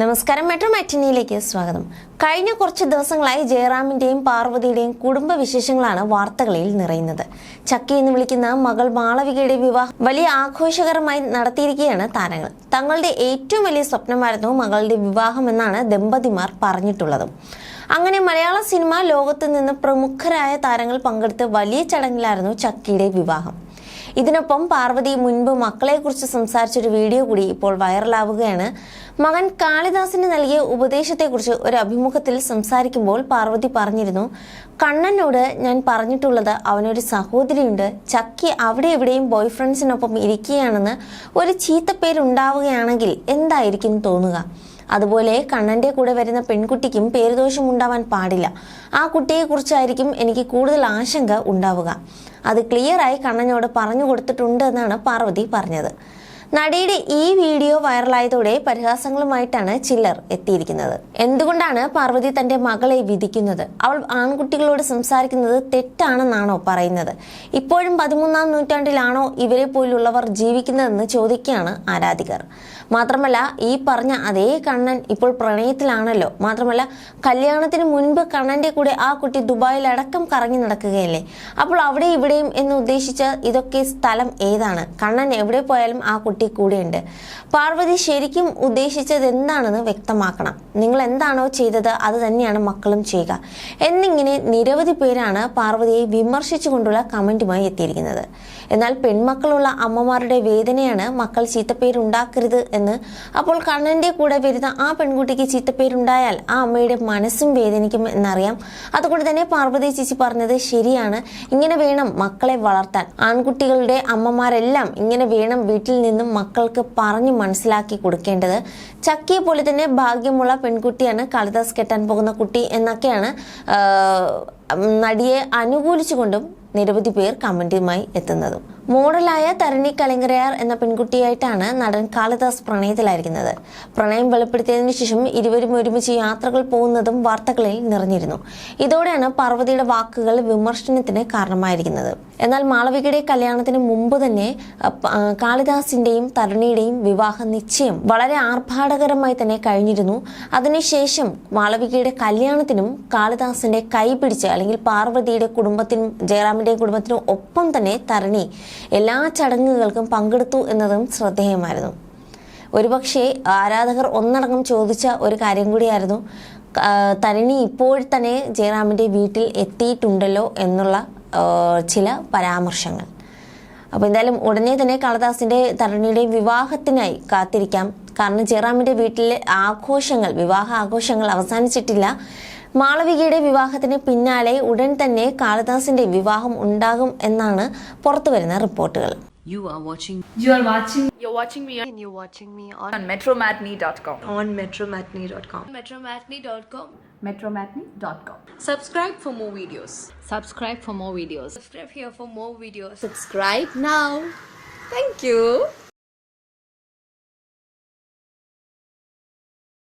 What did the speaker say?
നമസ്കാരം. മെട്രോ മാറ്റിനിയിലേക്ക് സ്വാഗതം. കഴിഞ്ഞ കുറച്ച് ദിവസങ്ങളായി ജയറാമിന്റെയും പാർവതിയുടെയും കുടുംബ വിശേഷങ്ങളാണ് വാർത്തകളിൽ നിറയുന്നത്. ചക്കി എന്ന് വിളിക്കുന്ന മകൾ മാളവികയുടെ വിവാഹം വലിയ ആഘോഷകരമായി നടത്തിയിരിക്കുകയാണ് താരങ്ങൾ. തങ്ങളുടെ ഏറ്റവും വലിയ സ്വപ്നമായിരുന്നു മകളുടെ വിവാഹം എന്നാണ് ദമ്പതിമാർ പറഞ്ഞിട്ടുള്ളതും. അങ്ങനെ മലയാള സിനിമ ലോകത്ത് നിന്ന് പ്രമുഖരായ താരങ്ങൾ പങ്കെടുത്ത വലിയ ചടങ്ങിലായിരുന്നു ചക്കിയുടെ വിവാഹം. ഇതിനൊപ്പം പാർവതി മുൻപ് മക്കളെക്കുറിച്ച് സംസാരിച്ചൊരു വീഡിയോ കൂടി ഇപ്പോൾ വൈറലാവുകയാണ്. മകൻ കാളിദാസിന് നൽകിയ ഉപദേശത്തെക്കുറിച്ച് ഒരു അഭിമുഖത്തിൽ സംസാരിക്കുമ്പോൾ പാർവതി പറഞ്ഞിരുന്നു കണ്ണനോട് ഞാൻ പറഞ്ഞിട്ടുള്ളത് അവനൊരു സഹോദരിയുണ്ട്. ചക്കി അവിടെ എവിടെയും ബോയ് ഫ്രണ്ട്സിനൊപ്പം ഇരിക്കുകയാണെന്ന് ഒരു ചീത്തപ്പേരുണ്ടാവുകയാണെങ്കിൽ എന്തായിരിക്കും തോന്നുക? അതുപോലെ കണ്ണന്റെ കൂടെ വരുന്ന പെൺകുട്ടിക്കും പേരുദോഷം ഉണ്ടാവാൻ പാടില്ല. ആ കുട്ടിയെക്കുറിച്ചായിരിക്കും എനിക്ക് കൂടുതൽ ആശങ്ക ഉണ്ടാവുക. അത് ക്ലിയറായി കണ്ണനോട് പറഞ്ഞു കൊടുത്തിട്ടുണ്ട് എന്നാണ് പാർവതി പറഞ്ഞത്. നടിയുടെ ഈ വീഡിയോ വൈറലായതോടെ പരിഹാസങ്ങളുമായിട്ടാണ് ചില്ലർ എത്തിയിരിക്കുന്നത്. എന്തുകൊണ്ടാണ് പാർവതി തന്റെ മകളെ വിധിക്കുന്നത്? അവൾ ആൺകുട്ടികളോട് സംസാരിക്കുന്നത് തെറ്റാണെന്നാണോ പറയുന്നത്? ഇപ്പോഴും പതിമൂന്നാം നൂറ്റാണ്ടിലാണോ ഇവരെ പോലുള്ളവർ ജീവിക്കുന്നതെന്ന് ചോദിക്കുകയാണ് ആരാധികർ. മാത്രമല്ല ഈ പറഞ്ഞ അതേ കണ്ണൻ ഇപ്പോൾ പ്രണയത്തിലാണല്ലോ. മാത്രമല്ല കല്യാണത്തിന് മുൻപ് കണ്ണന്റെ കൂടെ ആ കുട്ടി ദുബായിൽ അടക്കം കറങ്ങി നടക്കുകയല്ലേ? അപ്പോൾ അവിടെ ഇവിടെയും എന്ന് ഉദ്ദേശിച്ച ഇതൊക്കെ സ്ഥലം ഏതാണ്? കണ്ണൻ എവിടെ പോയാലും ആ കുട്ടി കൂടെയുണ്ട്. പാർവതി ശരിക്കും ഉദ്ദേശിച്ചത് എന്താണെന്ന് വ്യക്തമാക്കണം. നിങ്ങൾ എന്താണോ ചെയ്തത് അത് തന്നെയാണ് മക്കളും ചെയ്യുക. എന്നിങ്ങനെ നിരവധി പേരാണ് പാർവതിയെ വിമർശിച്ചുകൊണ്ടുള്ള കമന്റുമായി എത്തിയിരിക്കുന്നത്. എന്നാൽ പെൺമക്കളുള്ള അമ്മമാരുടെ വേദനയാണ് മക്കൾ ചീത്തപ്പേരുണ്ടാക്കരുത് എന്ന്. അപ്പോൾ കണ്ണന്റെ കൂടെ വരുന്ന ആ പെൺകുട്ടിക്ക് ചീത്തപ്പേരുണ്ടായാൽ ആ അമ്മയുടെ മനസ്സും വേദനിക്കും എന്നറിയാം. അതുകൊണ്ട് തന്നെ പാർവതി ചേച്ചി പറഞ്ഞത് ശരിയാണ്. ഇങ്ങനെ വേണം മക്കളെ വളർത്താൻ. ആൺകുട്ടികളുടെ അമ്മമാരെല്ലാം ഇങ്ങനെ വേണം വീട്ടിൽ നിന്നും മക്കൾക്ക് പറഞ്ഞു മനസ്സിലാക്കി കൊടുക്കേണ്ടത്. ചക്കിയെ പോലെ തന്നെ ഭാഗ്യമുള്ള പെൺകുട്ടിയാണ് കാളിദാസ് കെട്ടാൻ പോകുന്ന കുട്ടി എന്നൊക്കെയാണ് നടിയെ അനുകൂലിച്ചുകൊണ്ടും നിരവധി പേർ കമന്റുമായി എത്തുന്നതും. മോഡലായ തരണി കലങ്കരയാർ എന്ന പെൺകുട്ടിയായിട്ടാണ് നടൻ കാളിദാസ് പ്രണയത്തിലായിരിക്കുന്നത്. പ്രണയം വെളിപ്പെടുത്തിയതിനു ശേഷം ഇരുവരും ഒരുമിച്ച് യാത്രകൾ പോകുന്നതും വാർത്തകളിൽ നിറഞ്ഞിരുന്നു. ഇതോടെയാണ് പാർവതിയുടെ വാക്കുകൾ വിമർശനത്തിന് കാരണമായിരിക്കുന്നത്. എന്നാൽ മാളവികയുടെ കല്യാണത്തിന് മുമ്പ് തന്നെ കാളിദാസിന്റെയും തരുണിയുടെയും വിവാഹ നിശ്ചയം വളരെ ആർഭാടകരമായി തന്നെ കഴിഞ്ഞിരുന്നു. അതിനുശേഷം മാളവികയുടെ കല്യാണത്തിനും കാളിദാസിന്റെ കൈ പിടിച്ച് അല്ലെങ്കിൽ പാർവതിയുടെ കുടുംബത്തിനും ജയറാമിന്റെയും കുടുംബത്തിനും ഒപ്പം തന്നെ തരണി എല്ലാ ചടങ്ങുകൾക്കും പങ്കെടുത്തു എന്നതും ശ്രദ്ധേയമായിരുന്നു. ഒരുപക്ഷെ ആരാധകർ ഒന്നടങ്കം ചോദിച്ച ഒരു കാര്യം കൂടിയായിരുന്നു തരണി ഇപ്പോൾ തന്നെ ജയറാമിന്റെ വീട്ടിൽ എത്തിയിട്ടുണ്ടല്ലോ എന്നുള്ള ചില പരാമർശങ്ങൾ. അപ്പോൾ എന്തായാലും ഉടനെ തന്നെ കാളിദാസിന്റെ തരണിയുടെയും വിവാഹത്തിനായി കാത്തിരിക്കാം. കാരണം ജയറാമിന്റെ വീട്ടിലെ ആഘോഷങ്ങൾ വിവാഹ ആഘോഷങ്ങൾ അവസാനിച്ചിട്ടില്ല. മാളവികയുടെ വിവാഹത്തിന് പിന്നാലെ ഉടൻ തന്നെ കാളിദാസിന്റെ വിവാഹം ഉണ്ടാകും എന്നാണ് പുറത്തുവരുന്ന റിപ്പോർട്ടുകൾ You are watching You are watching You're watching me and you're watching me on on metromatney.com. on metromatney.com. metromatney.com Metromatney.com. Subscribe for more videos. subscribe for more videos subscribe here for more videos Subscribe now. Thank you.